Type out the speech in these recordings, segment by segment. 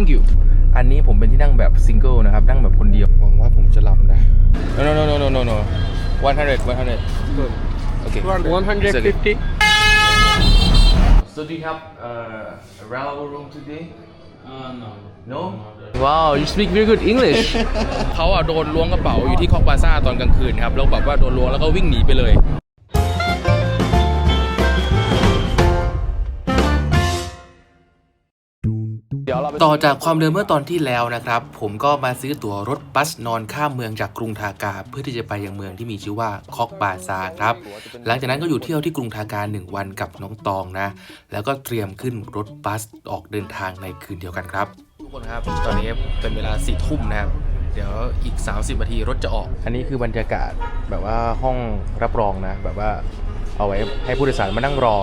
thank you อันนี้ผมเป็นที่นั่งแบบซิงเกิลนะครับ นั่งแบบคนเดียว หวังว่าผมจะหลับนะ no no no no no no no 100 100 good okay 150 so do you have uh, a railway room today Uh, no. no wow you speak very good English เขาอะโดนล้วงกระเป๋าอยู่ที่คอกบาซ่าตอนกลางคืนครับ แล้วแบบว่าโดนล้วงแล้วก็วิ่งหนีไปเลย ต่อจากความเดิมเมื่อตอนที่แล้วนะครับ ผมก็มาซื้อตั๋วรถบัสนอนข้ามเมืองจากกรุงทากา เพื่อที่จะไปยังเมืองที่มีชื่อว่าคอกบาซาครับ หลังจากนั้นก็อยู่เที่ยวที่กรุงทากาหนึ่งวันกับน้องตองนะ แล้วก็เตรียมขึ้นรถบัสออกเดินทางในคืนเดียวกันครับ ทุกคนครับ ตอนนี้เป็นเวลาสี่ทุ่มนะครับ เดี๋ยวอีก 30นาทีรถจะออก อันนี้คือบรรยากาศแบบว่าห้องรับรองนะ แบบว่าเอาไว้ให้ผู้โดยสารมานั่งรอ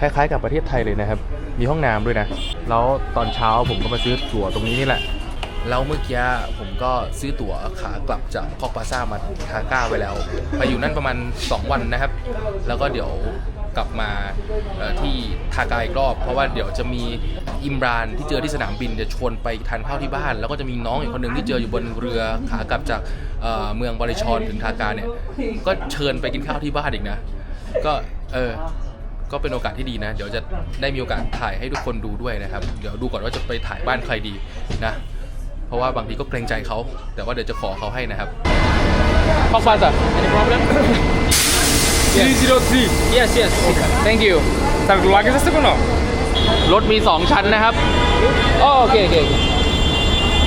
คล้ายๆ กับประเทศไทยเลยนะครับ มีห้องน้ำด้วยนะ แล้วตอนเช้าผมก็มาซื้อตั๋วตรงนี้นี่แหละ แล้วเมื่อกี้ผมก็ซื้อตั๋วขากลับจากคอกปาซ่ามาทาก้าไปแล้ว ไปอยู่นั่นประมาณ 2 วันนะครับ แล้วก็เดี๋ยวกลับมาที่ทากาอีกรอบ เพราะว่าเดี๋ยวจะมีอิมรานที่เจอที่สนามบินจะชวนไปทานข้าวที่บ้าน แล้วก็จะมีน้องอีกคนหนึ่งที่เจออยู่บนเรือขากลับจากเเมืองบริชอนถึงทากาเนี่ยก็เชิญไปกินข้าวที่บ้านอีกนะ ก็เออ ก็เป็นโอกาสที่ดีนะ เดี๋ยวจะได้มีโอกาสถ่ายให้ทุกคนดูด้วยนะครับ เดี๋ยวดูก่อนว่าจะไปถ่ายบ้านใครดีนะ เพราะว่าบางทีก็เกรงใจเขา แต่ว่าเดี๋ยวจะขอเขาให้นะครับพอกบาซ่า any problem 303. yes yes thank you Tak lagi satu kono. รถมี 2 ชั้นนะครับอ๋อโอเคโอเค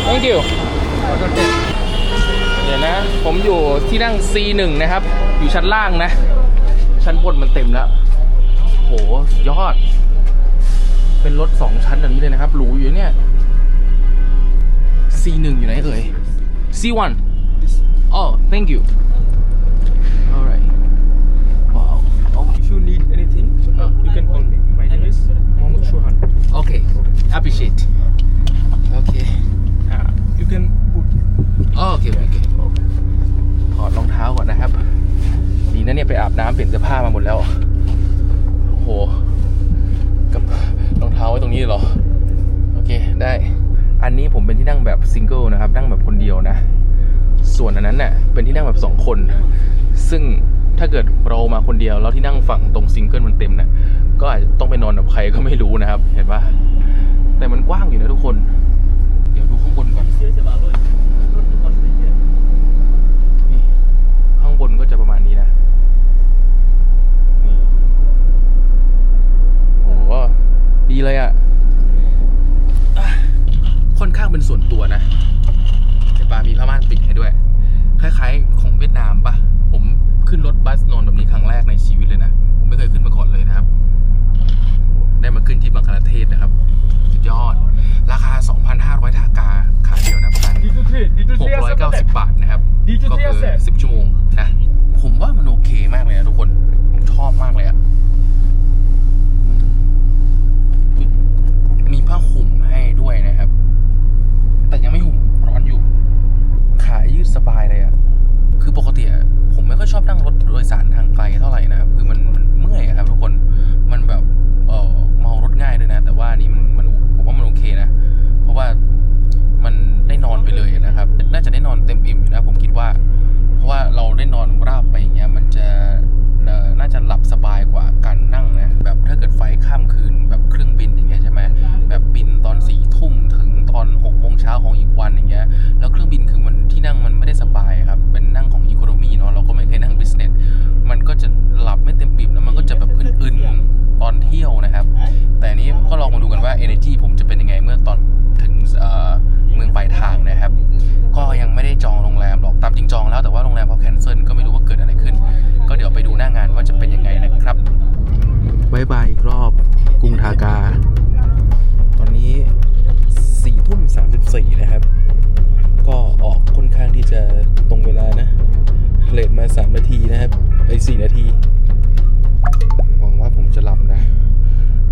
โอเค thank you เดี๋ยวนะ ผมอยู่ที่นั่ง C1 นะครับ อยู่ชั้นล่างนะ ชั้นบนมันเต็มแล้ว โหสุดยอด เป็นรถ2ชั้นแบบนี้เลยนะครับ หรูอยู่เนี่ย C1 อยู่ไหนเอ่ย C1 อ๋อ thank you alright wow If you need anything, Uh. you can call me. My name is Mohammed Shuhan. okay appreciate okay Uh, you can put อ๋อโอเคโอเคถอดรองเท้าก่อนนะครับ ดีนะเนี่ยไปอาบน้ำเปลี่ยนเสื้อผ้ามาหมดแล้วโอ้โหกับรองเท้าไว้ตรงนี้เหรอ โอเคได้ อันนี้ผมเป็นที่นั่งแบบซิงเกิลนะครับ นั่งแบบคนเดียวนะ ส่วนอันนั้นเนี่ยเป็นที่นั่งแบบสองคน ซึ่งถ้าเกิดเรามาคนเดียวแล้วที่นั่งฝั่งตรงซิงเกิลมันเต็มเนี่ยก็อาจจะต้องไปนอนกับใครก็ไม่รู้นะครับ เห็นปะแต่มันกว้างอยู่นะทุกคน เดี๋ยวดูข้างบนก่อนนี่ข้างบนก็จะประมาณนี้นะ นี่โอ้โห ดีเลยอะ่ะอะ ค่อนข้างเป็นส่วนตัวนะเดี๋ยวปามีผ้าม่านปิดให้ด้วย คล้ายๆ ของเวียดนามปะผมขึ้นรถบัสนอนแบบนี้ครั้งแรกในชีวิตเลยนะ ผมไม่เคยขึ้นมาก่อนเลยนะครับ ได้มาขึ้นที่บังคลาเทศนะครับ สุดยอด ราคา 2,500 ทากาขาเดียวนะประมาณ D23. D23 690 บาทนะครับดีจุดก็ที่คือแสบ10 ชั่วโมงนะ ผมว่ามันโอเคมากเลยนะทุกคน ผมชอบมากเลยอะอืมมีผ้าห่มให้ด้วยนะครับ แต่ยังไม่ห่มร้อนอยู่ ขายืดสบายเลยอะคือปกติผมไม่ค่อยชอบนั่งรถโดยสารทางไกลเท่าไหร่นะครับ นะครับไอ้สี่นาที หวังว่าผมจะหลับนะ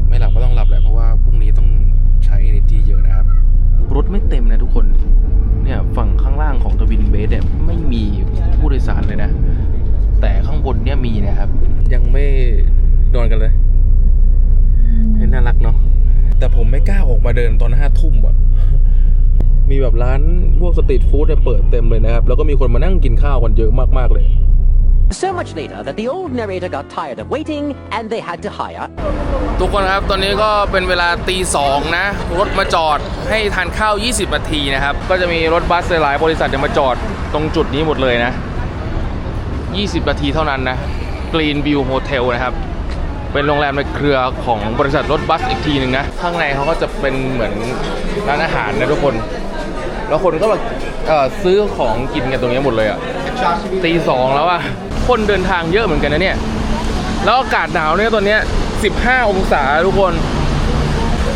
ไม่หลับก็ต้องหลับแหละเพราะว่าพรุ่งนี้ต้องใช้ energy เยอะนะครับ รถไม่เต็มนะทุกคน เนี่ยฝั่งข้างล่างของทวินเบสเนี่ยไม่มีผู้โดยสารเลยนะ แต่ข้างบนเนี่ยมีนะครับ ยังไม่นอนกันเลยเฮ้ยน่ารักเนาะ แต่ผมไม่กล้าออกมาเดินตอนห้าทุ่มอะมีแบบร้านพวกสตรีทฟู้ดเนี่ยเปิดเต็มเลยนะครับ แล้วก็มีคนมานั่งกินข้าวกันเยอะมากๆเลย So much later that the old narrator got tired of waiting and they had to hire ทุกคนครับ ตอนนี้ก็เป็นเวลาตีสองนะ รถมาจอดให้ทานข้าว 20 นาทีนะครับ ก็จะมีรถบัสหลายบริษัทจะมาจอดตรงจุดนี้หมดเลยนะ 20 นาทีเท่านั้นนะ Green View Hotel นะครับ เป็นโรงแรมในเครือของบริษัทรถบัสอีกทีหนึ่งนะ ข้างในเขาก็จะเป็นเหมือนร้านอาหารนะทุกคน แล้วคนก็แบบเอ่อซื้อของกินกันตรงนี้หมดเลยอะตีสองแล้วอะ คนเดินทางเยอะเหมือนกันนะเนี่ย แล้วอากาศหนาวเนี่ยตอนเนี้ย15 องศาทุกคน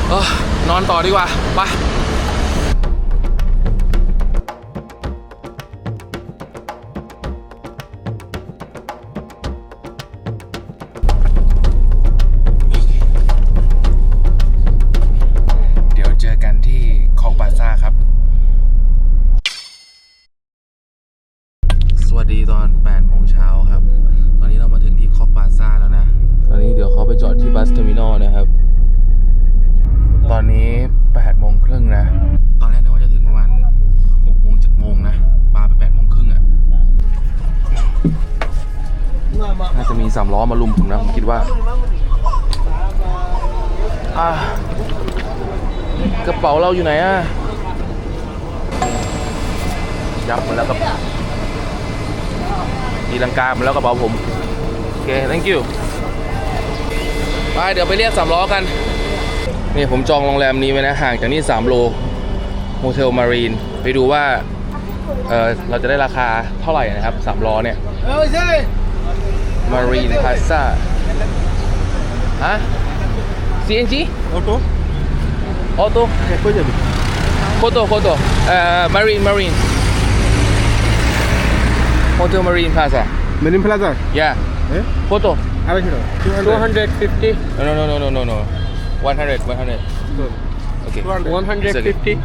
เออนอนต่อดีกว่าไปามล้อมาลุมผมนะผมคิดว่าอกระเป๋าเราอยู่ไหนอะยับหมดแล้วกับดีลังกาหมดแล้วกระเป๋าผมโอเค thank you ไปเดี๋ยวไปเรียกสามล้อกันนี่ผมจองโรงแรมนี้ไว้นะห่างจากนี่ 3 โลโมเทลมารีน ไปดูว่าเออเราจะได้ราคาเท่าไหร่นะครับ 3 ล้อเนี่ยเออใช่ Marine Hazard. Ha? CNG? Auto. Auto? Apa jadi? Koto, Koto. Uh, marine, Marine. Koto Marine Plaza. Marine Plaza? Yeah. Eh? Koto. How much 250. No, no, no, no, no, no. 100, 100. Okay. 150.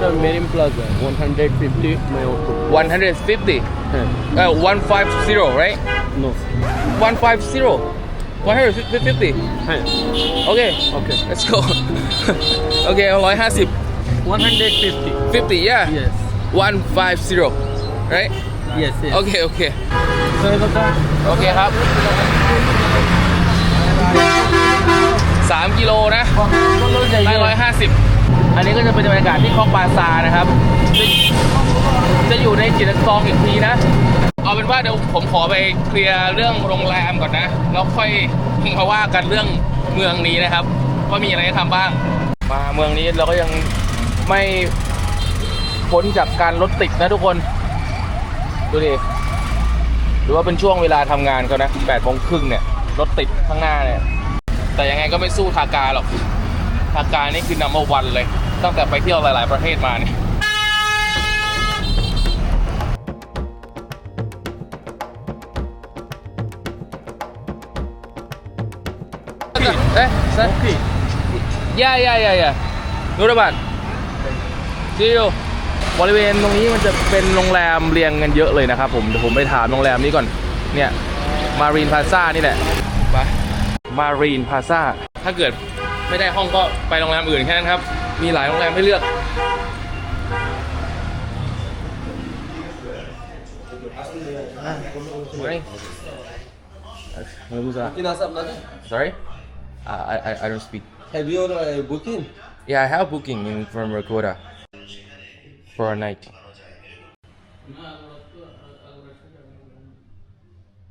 The Marine Plaza. 150. My auto. 150? Uh, 150, right? No. 150. 150. হ্যাঁ Okay. okay Let's go. okay, 150. 150 50, yeah. yes 150. Right? yes yes Okay, okay. sorry about that โอเคครับ 3 กิโลนะได้ร้อยห้าสิบอันนี้ก็จะเป็นบรรยากาศที่คลองปาซานะครับจะจะอยู่ในจิตรกองอีกทีนะ เอาเป็นว่าเดี๋ยวผมขอไปเคลียร์เรื่องโรงแรมก่อนนะ แล้วค่อยมาว่ากันเรื่องเมืองนี้นะครับ ว่ามีอะไรให้ทำบ้าง มาเมืองนี้เราก็ยังไม่พ้นจากการรถติดนะทุกคน ดูดิหรือว่าเป็นช่วงเวลาทำงานเขานะแปดโมงครึ่งเนี่ยรถติดข้างหน้าเนี่ย แต่ยังไงก็ไม่สู้ทากาหรอกทากานี่คือ number one เลย ตั้งแต่ไปเที่ยวหลาย ๆ ประเทศมาเนี่ย เอ๊ะใช่ okay ย่าย่าย่าย่านุรบัตซีโบริเวณตรงนี้มันจะเป็นโรงแรมเรียงกันเยอะเลยนะครับผมเดี๋ยวผมไปถามโรงแรมนี้ก่อน เนี่ยมารีนพาซ่านี่แหละไปมารีนพาซ่าถ้าเกิดไม่ได้ห้องก็ไปโรงแรมอื่นแค่นั้นครับ มีหลายโรงแรมให้เลือก Morning. Sorry? I, I, I don't speak. Have you uh, booking? Yeah, I have booking in from Rakoda for a night.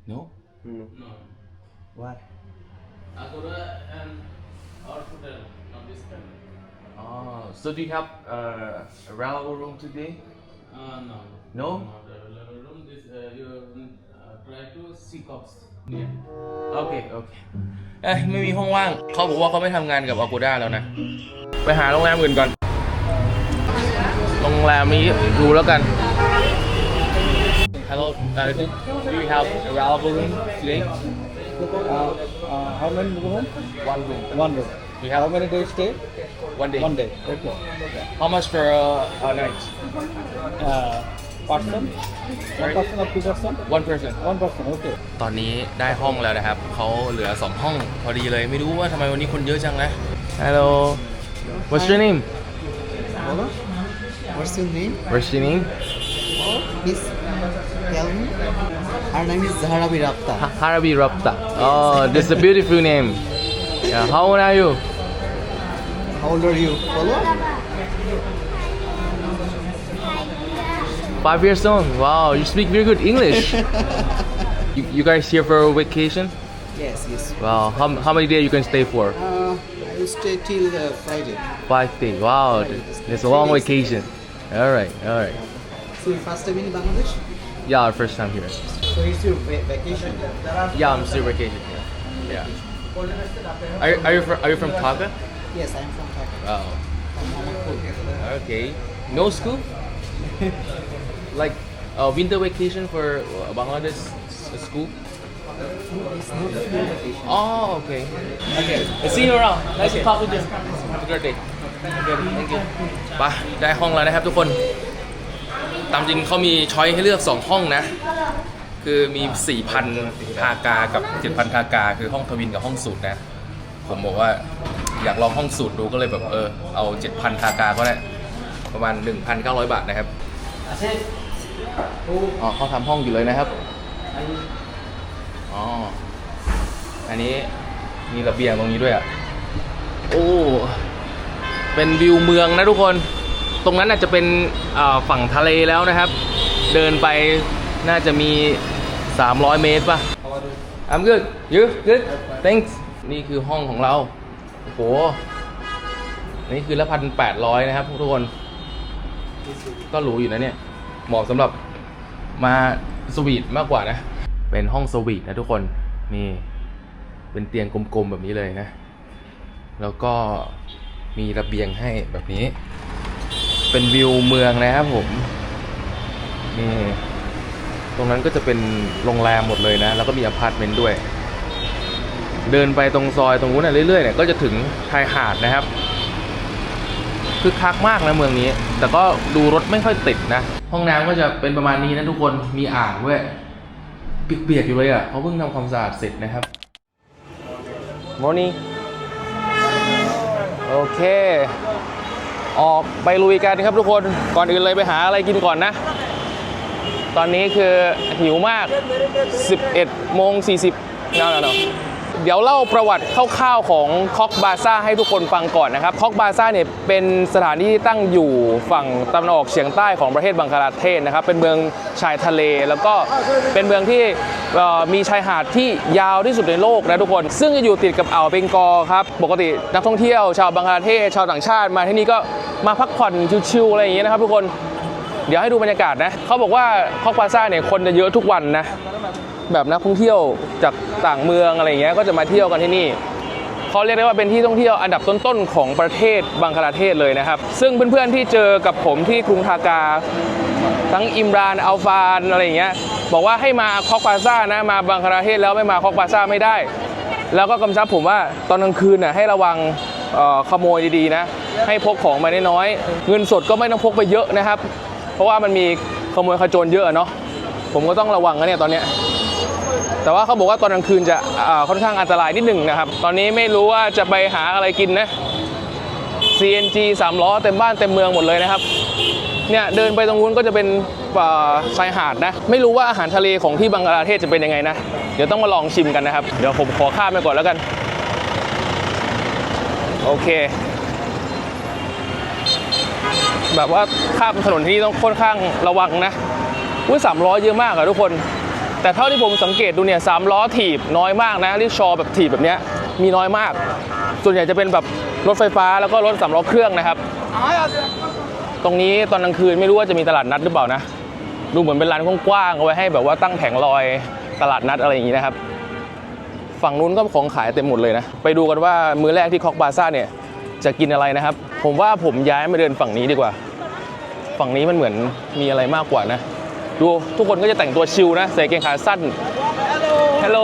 No? No. Why? Agoda and our hotel, not this time. Oh, so do you have uh, a available room today? Uh, no. No? Not available room. This uh, you uh, try to seek off. โอเคโอเคเอ้ยไม่มีห้องว่างเขาบอกว่าเขาไม่ทำงานกับ Agoda แล้วนะ ไปหาโรงแรมอื่นก่อน โรงแรมนี้ดูแล้วกัน Hello, uh, do do you have available room today? Uh, uh, how many room? One room. One room. We How have many days stay? one day. One day. Okay. How much for uh, a night? Uh, person? Sorry? One person or two person? One person. One person. Okay. ตอนนี้ได้ห้องแล้วนะครับ เขาเหลือ 2 ห้องพอดีเลย ไม่รู้ว่าทำไมวันนี้คนเยอะจังนะ Hello What's your name Hello? What's your name? What's your name Please tell me. Her name is Zahrabi Rapta. Harabi Rapta Oh that's a beautiful name yeah how old are you How old are you? Follow? Five years old. Wow, you speak very good English. you, you guys here for a vacation? Yes, yes. Wow, how, how many days you can stay for? Uh, I will stay till uh, Friday. Five days. Wow, it's a long vacation. All right, all right. So your first time in Bangladesh? Yeah, our first time here. So it's your va- vacation. Yeah, I'm still vacation here. Yeah. Are, you- are you from Are you from Dhaka? Yes, I am from Dhaka. Wow. Okay. No school? like uh, winter vacation for uh, Bangladesh s- school? It's not a full vacation. Oh, okay. Okay. See you around. Nice to talk with you. Have a great day. Okay, thank you. ไปได้ห้องแล้วนะครับทุกคน ตามจริงเขามีช้อยให้เลือก 2 ห้องนะ คือมี 4,000ทากา กับ 7,000ทากา คือห้องทวินกับห้องสูตรนะ ผมบอกว่าอยากลองห้องสูตรดูก็เลยแบบเออ เอา 7,000ทากาก็ได้ ประมาณ 1,900 บาทนะครับอ๋ อเขาทำห้องอยู่เลยนะครับอ๋ออันนี้มีระเบียงตรงนี้ด้วยอะโอ้เป็นวิวเมืองนะทุกคน ตรงนั้นอาจจะเป็นฝั่งทะเลแล้วนะครับ เดินไปน่าจะมี 300 เมตรป่ะ I'm good you good thanks นี่คือห้องของเรา โอ้โห นี่คือละพันแปดร้อยนะครับทุกคน ก็หรูอยู่นะเนี่ย เหมาะสำหรับ มาสวีทมากกว่านะ เป็นห้องสวีทนะทุกคน นี่ เป็นเตียงกลมๆแบบนี้เลยนะ แล้วก็มีระเบียงให้แบบนี้ เป็นวิวเมืองนะครับผม นี่ ตรงนั้นก็จะเป็นโรงแรมหมดเลยนะ แล้วก็มีอพาร์ตเมนต์ด้วย เดินไปตรงซอยตรงนู้นนะเรื่อยๆเนี่ยก็จะถึงชายหาดนะครับ คือคักมากนะเมืองนี้ แต่ก็ดูรถไม่ค่อยติดนะ ห้องน้ำก็จะเป็นประมาณนี้นะทุกคนมีอ่างด้วยเปียกๆอยู่เลยอะเขาเพิ่งทำความสะอาดเสร็จนะครับ Morning โอเค ออกไปลุยกันครับทุกคนก่อนอื่นเลยไปหาอะไรกินก่อนนะ ตอนนี้คือหิวมาก 11โมง40 no no no เดี๋ยวเล่าประวัติคร่าวๆของคอกบาซ่าให้ทุกคนฟังก่อนนะครับคอกบาซ่าเนี่ยเป็นสถานที่ที่ตั้งอยู่ฝั่งตะวันออกเฉียงใต้ของประเทศบังคลาเทศนะครับ เป็นเมืองชายทะเล แล้วก็เป็นเมืองที่มีชายหาดที่ยาวที่สุดในโลกนะทุกคน ซึ่งจะอยู่ติดกับอ่าวเบงกอลครับ ปกตินักท่องเที่ยวชาวบังคลาเทศชาวต่างชาติมาที่นี่ก็มาพักผ่อนชิวๆอะไรอย่างเงี้ยนะครับทุกคนเดี๋ยวให้ดูบรรยากาศนะเขาบอกว่าคอกพลาซ่าเนี่ยคนจะเยอะทุกวันนะ แบบนักท่องเที่ยวจากต่างเมืองอะไรเงี้ยก็จะมาเที่ยวกันที่นี่เขาเรียกได้ว่าเป็นที่ท่องเที่ยวอันดับต้นๆของประเทศบังคลาเทศเลยนะครับ ซึ่งเพื่อนๆที่เจอกับผมที่กรุงทากา ทั้งอิมรานอัลฟานอะไรเงี้ยบอกว่าให้มาคอกพาซ่านะมาบังคลาเทศแล้วไม่มาคอกพาซ่าไม่ได้ แล้วก็กำชับผมว่าตอนกลางคืนน่ะให้ระวังขโมยดีๆนะ ให้พกของมาน้อยๆเงินสดก็ไม่ต้องพกไปเยอะนะครับ เพราะว่ามันมีขโมยขโจรเยอะเนาะผมก็ต้องระวังนะเนี่ยตอนเนี้ย แต่ว่าเขาบอกว่าตอนกลางคืนจะค่อนข้างอันตรายนิดหนึ่งนะครับ ตอนนี้ไม่รู้ว่าจะไปหาอะไรกินนะ CNG 3ล้อเต็มบ้านเต็มเมืองหมดเลยนะครับเนี่ยเดินไปตรงนู้นก็จะเป็นชายหาดนะ ไม่รู้ว่าอาหารทะเลของที่บังกลาเทศจะเป็นยังไงนะ เดี๋ยวต้องมาลองชิมกันนะครับ เดี๋ยวผมขอข้ามไปก่อนแล้วกัน โอเค แบบว่าข้ามถนนที่นี่ต้องค่อนข้างระวังนะอุ้ยสามล้อเยอะมากอะทุกคน แต่เท่าที่ผมสังเกตดูเนี่ยสามล้อถีบน้อยมากนะริชอแบบถีบแบบเนี้ยมีน้อยมาก ส่วนใหญ่จะเป็นแบบรถไฟฟ้าแล้วก็รถสามล้อเครื่องนะครับ ตรงนี้ตอนกลางคืนไม่รู้ว่าจะมีตลาดนัดหรือเปล่านะดูเหมือนเป็นร้านกว้างๆเอาไว้ให้แบบว่าตั้งแผงลอยตลาดนัดอะไรอย่างนี้นะครับ ฝั่งนู้นก็ของขายเต็มหมดเลยนะ ไปดูกันว่ามื้อแรกที่คอกบาซ่าเนี่ยจะกินอะไรนะครับ ผมว่าผมย้ายมาเดินฝั่งนี้ดีกว่า ฝั่งนี้มันเหมือนมีอะไรมากกว่านะ ดูทุกคนก็จะแต่งตัวชิลนะใส่กางเกงขาสั้นฮัลโหล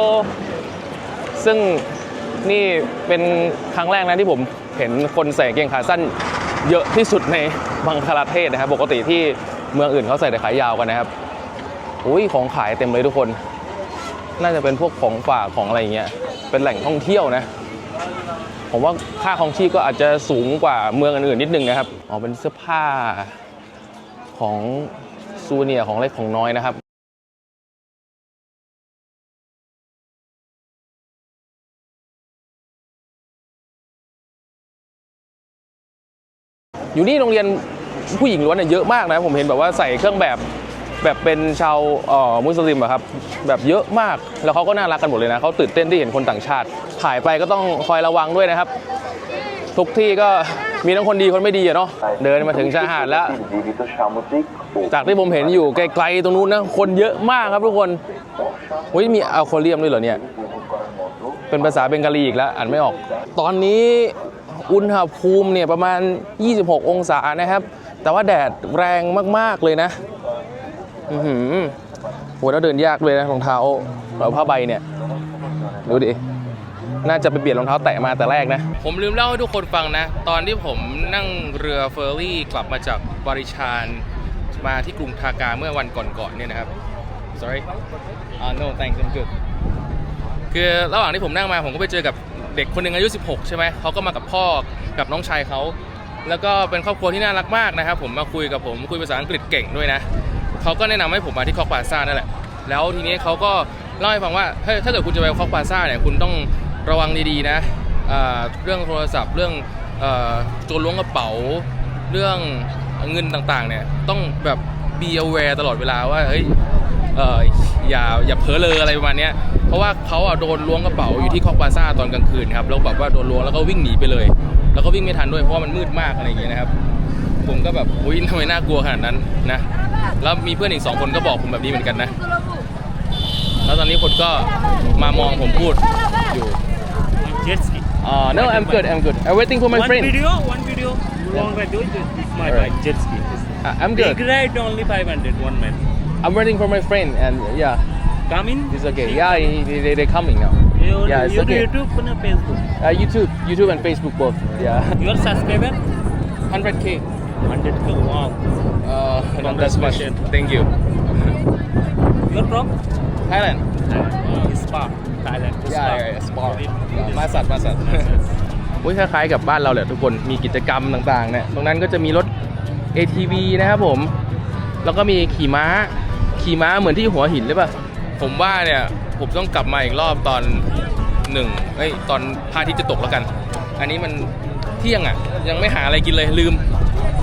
ซึ่งนี่เป็นครั้งแรกนะที่ผมเห็นคนใส่กางเกงขาสั้นเยอะที่สุดในบังคลาเทศนะครับ ปกติที่เมืองอื่นเขาใส่แต่ขายาวกันนะครับอุ้ยของขายเต็มเลยทุกคน น่าจะเป็นพวกของฝากของอะไรอย่างเงี้ย เป็นแหล่งท่องเที่ยวนะ ผมว่าค่าของชีพก็อาจจะสูงกว่าเมืองอื่นๆนิดนึงนะครับ อ๋อเป็นเสื้อผ้าของ ซูเนียของเล็กของน้อยนะครับอยู่นี่โรงเรียนผู้หญิงล้วนเนี่ยเยอะมากนะ ผมเห็นแบบว่าใส่เครื่องแบบแบบเป็นชาวมุสลิมอะครับแบบเยอะมากแล้วเขาก็น่ารักกันหมดเลยนะเขาตื่นเต้นที่เห็นคนต่างชาติถ่ายไปก็ต้องคอยระวังด้วยนะครับ ทุกที่ก็มีทั้งคนดีคนไม่ดีอะเนาะเดินมาถึงชายหาดแล้ว จากที่ผมเห็นอยู่ไกลๆตรงนู้นนะคนเยอะมากครับทุกคนเฮ้ยมีอัลโคเรียมด้วยเหรอเนี่ยเป็นภาษาเบงกาลีอีกแล้วอ่านไม่ออก ตอนนี้อุณหภูมิเนี่ยประมาณ 26 องศานะครับ แต่ว่าแดดแรงมากๆเลยนะอือหือโหแล้วเดินยากเลยนะรองเท้าเราผ้าใบเนี่ย ดูดิ น่าจะไปเปลี่ยนรองเท้าแตะมาแต่แรกนะ ผมลืมเล่าให้ทุกคนฟังนะ ตอนที่ผมนั่งเรือเฟอร์รี่กลับมาจากบริชานมาที่กรุงทากาเมื่อวันก่อนๆเนี่ยนะครับ sorry uh, no thanks I'm good คือระหว่างที่ผมนั่งมาผมก็ไปเจอกับเด็กคนหนึ่งอายุ 16 ใช่ไหม เขาก็มากับพ่อกับน้องชายเขา แล้วก็เป็นครอบครัวที่น่ารักมากนะครับ ผมมาคุยกับผมคุยภาษาอังกฤษเก่งด้วยนะ เขาก็แนะนำให้ผมมาที่คอกปาซ่านั่นแหละ แล้วทีนี้เขาก็เล่าให้ฟังว่าถ้าถ้าเกิดคุณจะไปคอกปาซ่าเนี่ย คุณต้อง ระวังดีๆนะเรื่องโทรศัพท์เรื่องโจรล้วงกระเป๋า เรื่องเงินต่างๆเนี่ยต้องแบบ be aware ตลอดเวลาว่าเฮ้ยอย่าอย่าเผลอเลออะไรประมาณเนี้ยเพราะว่าเขาอะโดนล้วงกระเป๋าอยู่ที่คอกปาซ่าตอนกลางคืนครับแล้วแบบว่าโดนล้วงแล้วก็วิ่งหนีไปเลย แล้วก็วิ่งไม่ทันด้วยเพราะว่ามันมืดมากอะไรอย่างเงี้ยนะครับ ผมก็แบบอุ้ยทำไมน่ากลัวขนาดนั้นนะแล้วมีเพื่อนอีกสองคนก็บอกผมแบบนี้เหมือนกันนะ แล้วตอนนี้คนก็มามองผมพูดอยู่ Jet ski. อ่า no I'm good I'm good I'm waiting for my one friend video, one video. Long ride, do it. My Alright. bike, jet ski. Uh, I'm good Big ride only 500, one man. I'm waiting for my friend and yeah Come in. it's okay yeah they, they, they're coming now You, Yeah, it's you okay. YouTube, puna Facebook. uh, YouTube YouTube and Facebook both yeah Your subscriber? 100k 100 k. Wow. Uh, not that much. Thank you. You're from? Thailand. Uh, Spa, Thailand. Yeah, Spa. yeah, spark. Yeah, มาสัตว์มาสัตว์อุ้ยคล้ายๆกับบ้านเราแหละทุกคนมีกิจกรรมต่างๆเนี่ยตรงนั้นก็จะมีรถ ATV นะครับผม แล้วก็มีขี่ม้า ขี่ม้าเหมือนที่หัวหินหรือเปล่าผมว่าเนี่ยผมต้องกลับมาอีกรอบตอนหนึ่งเอ้ยตอนพระอาทิตย์จะตกแล้วกัน อันนี้มันเที่ยงอะ ยังไม่หาอะไรกินเลยลืม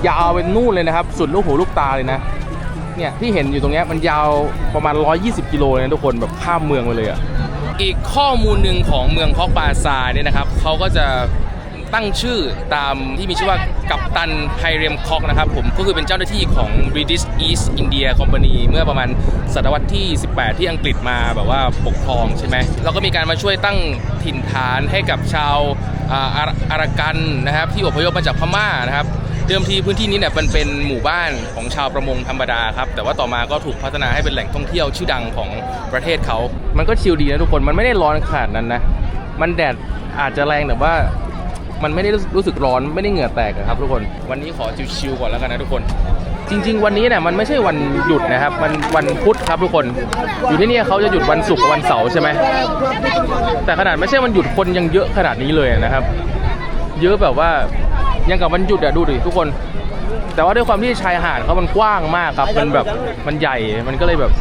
ยาวเป็นนู่นเลยนะครับ สุดลูกหูลูกตาเลยนะ เนี่ยที่เห็นอยู่ตรงเนี้ยมันยาวประมาณ 120 กิโลเลยนะทุกคนแบบข้ามเมืองไปเลยอะ อีกข้อมูลหนึ่งของเมืองคอกบาซาเนี่ยนะครับเขาก็จะตั้งชื่อตามที่มีชื่อว่ากัปตันไฮเรมคอกนะครับผมก็คือเป็นเจ้าหน้าที่ของ British East India Company เมื่อประมาณศตวรรษที่ 18 ที่อังกฤษมาแบบว่าปกครองใช่ไหมแล้วก็มีการมาช่วยตั้งถิ่นฐานให้กับชาวอาอาอารากันนะครับที่อพยพมาจากพม่านะครับ เดิมทีพื้นที่นี้เนี่ยมันเป็นหมู่บ้านของชาวประมงธรรมดาครับ แต่ว่าต่อมาก็ถูกพัฒนาให้เป็นแหล่งท่องเที่ยวชื่อดังของประเทศเขา มันก็ชิลดีนะทุกคน มันไม่ได้ร้อนขนาดนั้นนะ มันแดดอาจจะแรงแต่ว่ามันไม่ได้รู้สึกร้อนไม่ได้เหงื่อแตกอะครับทุกคน วันนี้ขอชิลๆก่อนแล้วกันนะทุกคน จริง ๆ วันนี้เนี่ยมันไม่ใช่วันหยุดนะครับ มันวันพุธครับทุกคน อยู่ที่นี่เขาจะหยุดวันศุกร์วันเสาร์ใช่ไหม แต่ขนาดไม่ใช่วันหยุดคนยังเยอะขนาดนี้เลยนะครับ เยอะแบบว่า ยังกับวันหยุดอะดูดิทุกคน แต่ว่าด้วยความที่ชายหาดเขามันกว้างมากครับมันแบบมันใหญ่มันก็เลยแบบ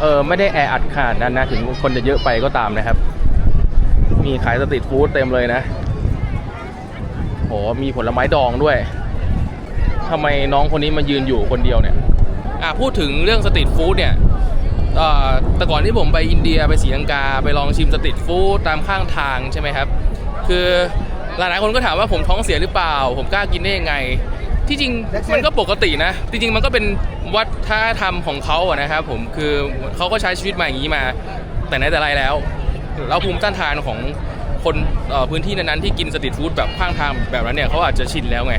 เออไม่ได้แออัดขนาดนั้นนะถึงคนจะเยอะไปก็ตามนะครับ มีขายสตรีทฟู้ดเต็มเลยนะโหมีผลไม้ดองด้วยทำไมน้องคนนี้มายืนอยู่คนเดียวเนี่ยอะพูดถึงเรื่องสตรีทฟู้ดเนี่ยเอ่อแต่ก่อนที่ผมไปอินเดียไปศรีลังกา ไปลองชิมสตรีทฟู้ดตามข้างทางใช่ไหมครับ คือ หลายๆคนก็ถามว่าผมท้องเสียหรือเปล่า ผมกล้ากินได้ยังไง ที่จริงมันก็ปกตินะ จริงๆมันก็เป็นวัฒนธรรมของเขาอะนะครับผมคือเขาก็ใช้ชีวิตมาอย่างนี้มา แต่ไหนแต่ไรแล้วแล้วภูมิต้านทานของคนเอ่อพื้นที่นั้นๆที่กินสตรีทฟู้ดแบบข้างทางแบบนั้นเนี่ยเขาอาจจะชินแล้วไง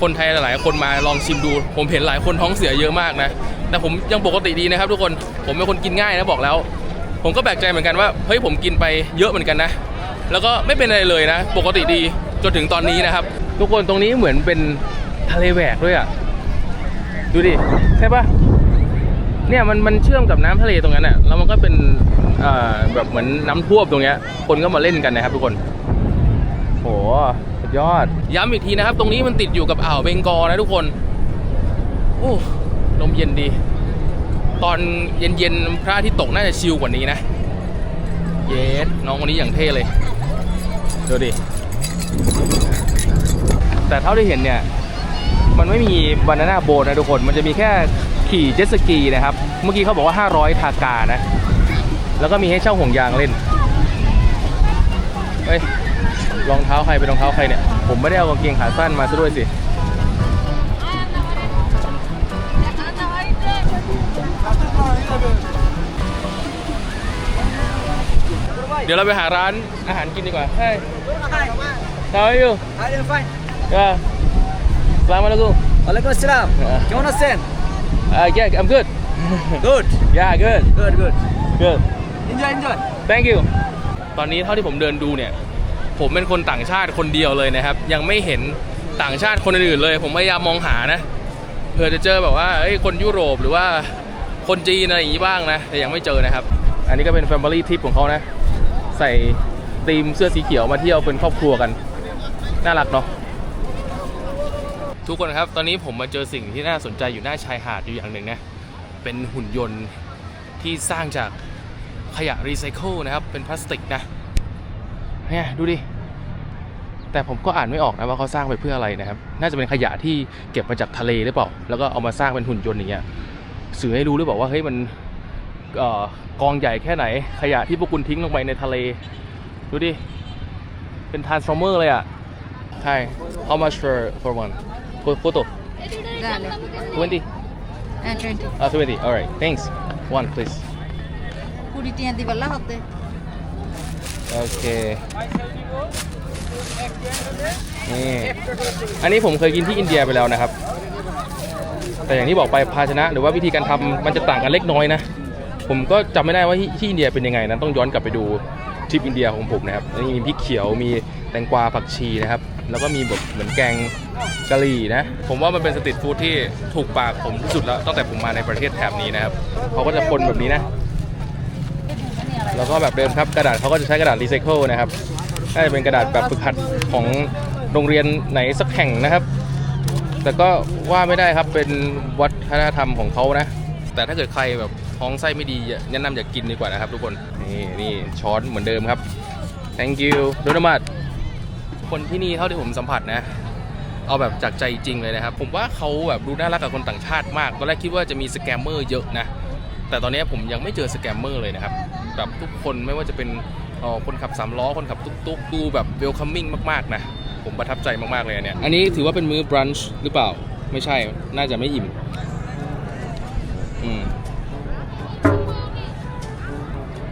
คนไทยหลายๆคนมาลองชิมดู ผมเห็นหลายคนท้องเสียเยอะมากนะแต่ผมยังปกติดีนะครับ ทุกคนผมเป็นคนกินง่ายนะบอกแล้ว ผมก็แปลกใจเหมือนกันว่าเฮ้ยผมกินไปเยอะเหมือนกันนะ แล้วก็ไม่เป็นอะไรเลยนะ ปกติดีจนถึงตอนนี้นะครับ ทุกคนตรงนี้เหมือนเป็นทะเลแหวกด้วยอะดูดิใช่ปะเนี่ยมันมันเชื่อมกับน้ำทะเลตรงนั้นอะแล้วมันก็เป็นเอ่อแบบเหมือนน้ำท่วมตรงเนี้ยคนก็มาเล่นกันนะครับ ทุกคนโหสุดยอด ย้ำอีกทีนะครับ ตรงนี้มันติดอยู่กับอ่าวเบงกอลนะทุกคนโอ้ลมเย็นดี ตอนเย็นๆพระอาทิตย์ตกน่าจะชิลกว่านี้นะ เยสน้องคนนี้อย่างเท่เลย ดูดิ แต่เท่าที่เห็นเนี่ย มันไม่มีบานาน่าโบนะทุกคน มันจะมีแค่ขี่เจ็ตสกีนะครับ เมื่อกี้เขาบอกว่า 500 ทากานะ แล้วก็มีให้เช่าห่วงยางเล่น เฮ้ย รองเท้าใครเป็นรองเท้าใครเนี่ย ผมไม่ได้เอากางเกงขาสั้นมาซะด้วยสิ เดี๋ยวเราไปหาร้านอาหารกินดีกว่าเฮ้ย How are you? I'm fine. Yeah. Assalamualaikum. Waalaikumsalam. Yeah. Kemana Sen? Uh, yeah, I'm good. Good. Yeah, good. Good, good. Good. Enjoy, enjoy. Thank you ตอนนี้เท่าที่ผมเดินดูเนี่ย ผมเป็นคนต่างชาติคนเดียวเลยนะครับ ยังไม่เห็นต่างชาติคนอื่นๆเลย ผมพยายามมองหานะเผื่อจะเจอแบบว่าเอ้ยคนยุโรปหรือว่าคนจีนอะไรอย่างนี้บ้างนะ แต่ยังไม่เจอนะครับ อันนี้ก็เป็น Family Trip ของเขานะ ใส่ธีมเสื้อสีเขียวมาเที่ยวเป็นครอบครัวกัน น่ารักเนาะทุกคนครับ ตอนนี้ผมมาเจอสิ่งที่น่าสนใจอยู่หน้าชายหาดอยู่อย่างหนึ่งนะเป็นหุ่นยนต์ที่สร้างจากขยะรีไซเคิลนะครับ เป็นพลาสติกนะเนี่ยดูดิ แต่ผมก็อ่านไม่ออกนะว่าเขาสร้างไปเพื่ออะไรนะครับ น่าจะเป็นขยะที่เก็บมาจากทะเลหรือเปล่า แล้วก็เอามาสร้างเป็นหุ่นยนต์อย่างเงี้ยสื่อให้รู้หรือเปล่าว่าเฮ้ยมัน กองใหญ่แค่ไหน ขยะที่พวกคุณทิ้งลงไปในทะเล ดูดิ เป็นทรานส์ฟอร์เมอร์เลยอะใช่ how much for for one photo Dale. 20 Eh, 20. uh 20 alright thanks one please Puritian di balla hotte. โอเคนี่อันนี้ผมเคยกินที่อินเดียไปแล้วนะครับ แต่อย่างที่บอกไปภาชนะหรือว่าวิธีการทำมันจะต่างกันเล็กน้อยนะ ผมก็จำไม่ได้ว่าที่ที่อินเดียเป็นยังไงนะต้องย้อนกลับไปดูทริปอินเดียของผมนะครับแล้มีพริกเขียวมีแตงกวาผักชีนะครับ แล้วก็มีแบบเหมือนแกงกะหรี่นะ ผมว่ามันเป็นสตรีทฟู้ดที่ถูกปากผมที่สุดแล้วตั้งแต่ผมมาในประเทศแถบนี้นะครับเขาก็จะปนแบบนี้นะ แล้วก็แบบเดิมครับกระดาษเขาก็จะใช้กระดาษรีไซเคิลนะครับน่าจะเป็นกระดาษแบบฝึกหัดของโรงเรียนไหนสักแห่งนะครับ แต่ก็ว่าไม่ได้ครับเป็นวัฒนธรรมของเขานะ แต่ถ้าเกิดใครแบบ ท้องไส้ไม่ดีแนะนำอย่ากกินดีกว่านะครับทุกคน นี่นี่ช้อนเหมือนเดิมครับ thank you โดนมัดคนที่นี่เท่าที่ผมสัมผัสนะ เอาแบบจากใจจริงเลยนะครับ ผมว่าเขาแบบดูน่ารักกับคนต่างชาติมากตอนแรกคิดว่าจะมีสแกมเมอร์เยอะนะ แต่ตอนนี้ผมยังไม่เจอสแกมเมอร์เลยนะครับแบบทุกคนไม่ว่าจะเป็นออคนขับสามล้อ คนขับตุ๊กๆดูแบบเวลคัมมิ่งมากๆนะผมประทับใจมากๆเลยเนี่ย อันนี้ถือว่าเป็นมื้อบรันช์หรือเปล่า ไม่ใช่ น่าจะไม่อิ่ม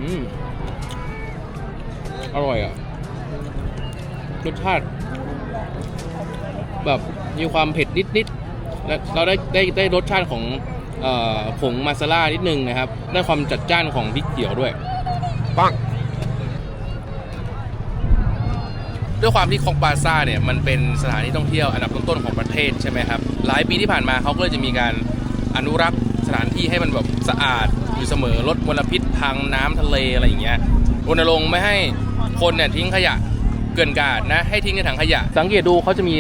อืมอร่อยอะรสชาติ แบบมีความเผ็ดนิดๆและเราได้ได้ได้รสชาติของเอ่อผงมาซาล่านิดนึงนะครับ ได้ความจัดจ้านของพริกเขียวด้วยปังด้วยความที่คอกบาซ่าเนี่ยมันเป็นสถานที่ท่องเที่ยวอันดับต้นๆของประเทศใช่ไหมครับ หลายปีที่ผ่านมาเขาก็เลยจะมีการอนุรักษ์สถานที่ให้มันแบบสะอาด อยู่เสมอลดมลพิษทางน้ำทะเลอะไรอย่างเงี้ยรณรงค์ไม่ให้คนเนี่ยทิ้งขยะเกินกาดนะ ให้ทิ้งในถังขยะ สังเกตดูเขาจะมี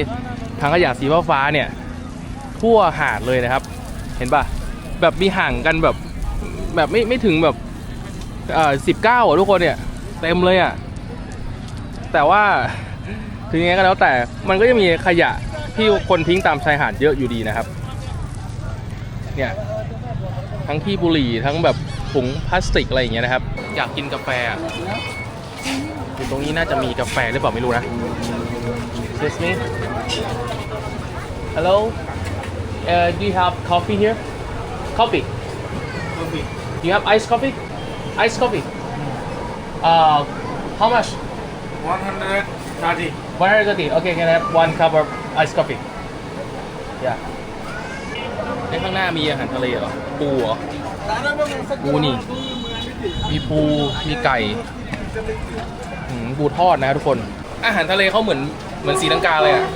ถังขยะสีฟ้าเนี่ย ทั่วหาดเลยนะครับ เห็นปะแบบมีห่างกันแบบแบบไม่ไม่ถึงแบบเอ่อสิบเก้าอะทุกคนเนี่ย เต็มเลยอะแต่ว่าถึงยังไงก็แล้วแต่มันก็จะมีขยะที่คนทิ้งตามชายหาดเยอะอยู่ดีนะครับ เนี่ย ทั้งที่บุหรี่ทั้งแบบถุงพลาสติกอะไรอย่างเงี้ยนะครับ อยากกินกาแฟอะอยู่ตรงนี้น่าจะมีกาแฟหรือเปล่าไม่รู้นะ Excuse me Hello uh, do you have coffee here coffee Coffee. do you have iced coffee iced coffee uh how much 130. 130 okay can I have one cup of iced coffee yeah ในข้างหน้ามีอาหารทะเลเหรอ ปูเหรอ ปูนี่ มีปู มีไก่อืมปูทอดนะทุกคน อาหารทะเลเขาเหมือนเหมือนสีลังกาเลยอะ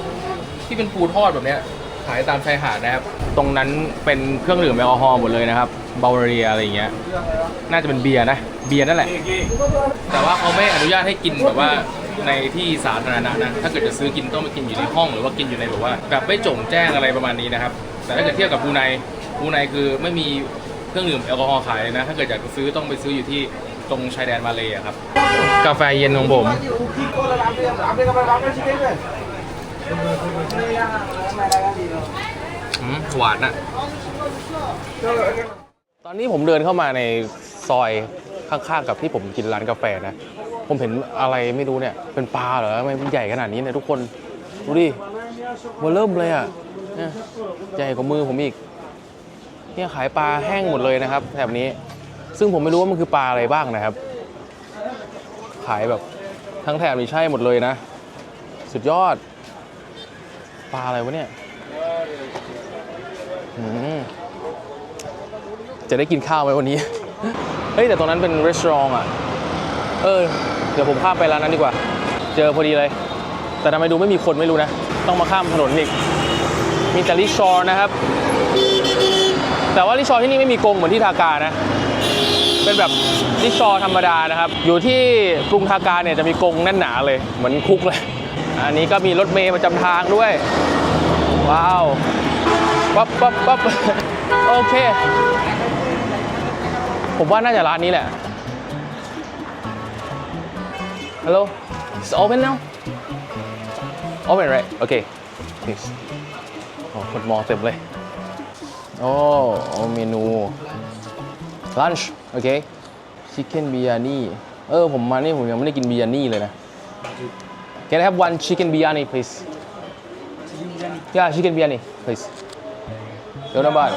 ที่เป็นปูทอดแบบเนี้ย ขายตามชายหาดนะครับ ตรงนั้นเป็นเครื่องดื่มแอลกอฮอล์หมดเลยนะครับ บาวาเรียอะไรอย่างเงี้ย น่าจะเป็นเบียร์นะ เบียร์นั่นแหละ แต่ว่าเขาไม่อนุญาตให้กินแบบว่าในที่สาธารณะนะ ถ้าเกิดจะซื้อกินต้องไปกินอยู่ในห้องหรือว่ากินอยู่ในแบบว่าแบบไม่จงแจ้งอะไรประมาณนี้นะครับ แต่ถ้าเกิดเทียบกับบูไนบูไนคือไม่มีเครื่องดื่มแอลกอฮอล์ขายเลยนะ ถ้าเกิดอยากจะซื้อต้องไปซื้ออยู่ที่ตรงชายแดนมาเลยอะครับ กาแฟเย็นของผม อืมหวานอะตอนนี้ผมเดินเข้ามาในซอยข้างๆกับที่ผมกินร้านกาแฟนะ ผมเห็นอะไรไม่รู้เนี่ย เป็นปลาเหรอทำไมมันใหญ่ขนาดนี้เนี่ยทุกคน ดูดิเบอร์เริ่มเลยอะ ใหญ่กว่ามือผมอีกเนี่ยขายปลาแห้งหมดเลยนะครับแถบนี้ ซึ่งผมไม่รู้ว่ามันคือปลาอะไรบ้างนะครับ ขายแบบทั้งแถบนี้ใช่หมดเลยนะ สุดยอด ปลาอะไรวะเนี่ยจะได้กินข้าวไหมวันนี้ เฮ้ย แต่ตรงนั้นเป็นรีสอร์ทอะ เออ เดี๋ยวผมข้ามไปร้านนั้นดีกว่า เจอพอดีเลย แต่ทำไมดูไม่มีคนไม่รู้นะ ต้องมาข้ามถนนอีก มีแต่รีสอร์นะครับ แต่ว่ารีสอร์ที่นี่ไม่มีกรงเหมือนที่ทากานะ เป็นแบบรีสอร์ธรรมดานะครับ อยู่ที่กรุงทากาเนี่ยจะมีกรงแน่นหนาเลย เหมือนคุกเลย อันนี้ก็มีรถเมย์ประจำทางด้วย ว้าว ปั๊บปั๊บปั๊บโอเค ผมว่าน่าจะร้านนี้แหละ Hello It's open now Open right Okay Please คนมองเต็มเลยโอ้โอ้เมนู Lunch โอเค Chicken biryani เออ ผมมานี่ ผมยังไม่ได้กินบิยานี่เลยนะ Can I have one chicken biryani please Yeah chicken biryani please เดี๋ยวนะบ้าน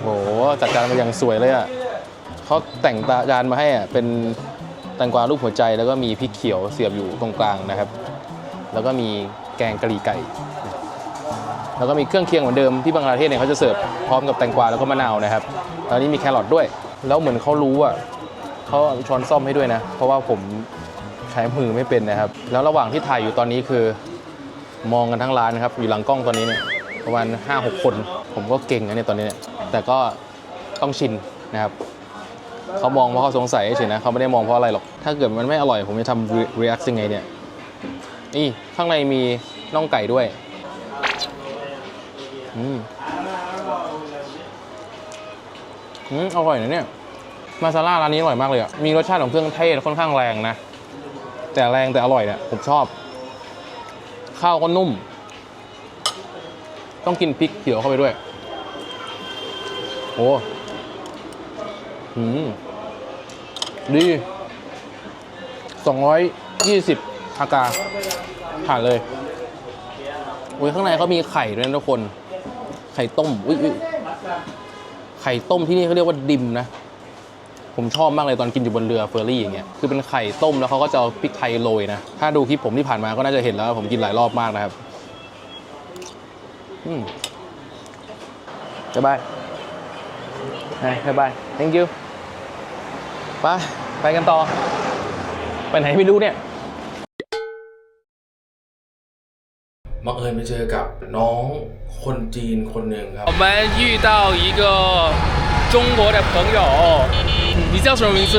โหจัดการมาอย่างสวยเลยอะเขาแต่งตาจานมาให้อะเป็นแตงกวารูปหัวใจแล้วก็มีพริกเขียวเสียบอยู่ตรงกลางนะครับ แล้วก็มี แกงกะหรี่ไก่ แล้วก็มีเครื่องเคียงเหมือนเดิมที่บังกลาเทศเนี่ยเขาจะเสิร์ฟพร้อมกับแตงกวาแล้วก็มะนาวนะครับตอนนี้มีแครอทด้วย แล้วเหมือนเขารู้อะเขาช้อนซ่อมให้ด้วยนะ เพราะว่าผมใช้มือไม่เป็นนะครับ แล้วระหว่างที่ถ่ายอยู่ตอนนี้คือ มองกันทั้งร้านนะครับ อยู่หลังกล้องตอนนี้เนี่ยประมาณ5-6 คน ผมก็เก่งนะเนี่ยตอนนี้เนี่ยแต่ก็ต้องชินนะครับเขามองเพราะเขาสงสัยเฉยนะเขาไม่ได้มองเพราะอะไรหรอก ถ้าเกิดมันไม่อร่อยผมจะทำ react ยังไงเนี่ย นี่ข้างในมีน่องไก่ด้วยอืมอืมอร่อยนะเนี่ยมาซาล่าร้านนี้อร่อยมากเลยอะ มีรสชาติของเครื่องเทศค่อนข้างแรงนะ แต่แรงแต่อร่อยเนี่ยผมชอบ ข้าวก็นุ่ม ต้องกินพริกเขียวเข้าไปด้วย โอ้หืมดี220อากาผ่านเลยอุ้ยข้างในเขามีไข่ด้วยนะทุกคน ไข่ต้มอุ้ยอุ๊ยไข่ต้มที่นี่เขาเรียกว่าดิมนะ ผมชอบมากเลยตอนกินอยู่บนเรือเฟอร์รี่อย่างเงี้ยคือเป็นไข่ต้มแล้วเขาก็จะเอาพริกไทยโรยนะถ้าดูคลิปผมที่ผ่านมาก็น่าจะเห็นแล้ว ผมกินหลายรอบมากนะครับอืมบ๊ายบายบ๊ายบาย thank you ไปไปกันต่อ ไปไหนไม่รู้เนี่ย บังเอิญไปเจอกับน้องคนจีนคนหนึ่งครับ 我们遇到一个中国的朋友，你叫什么名字？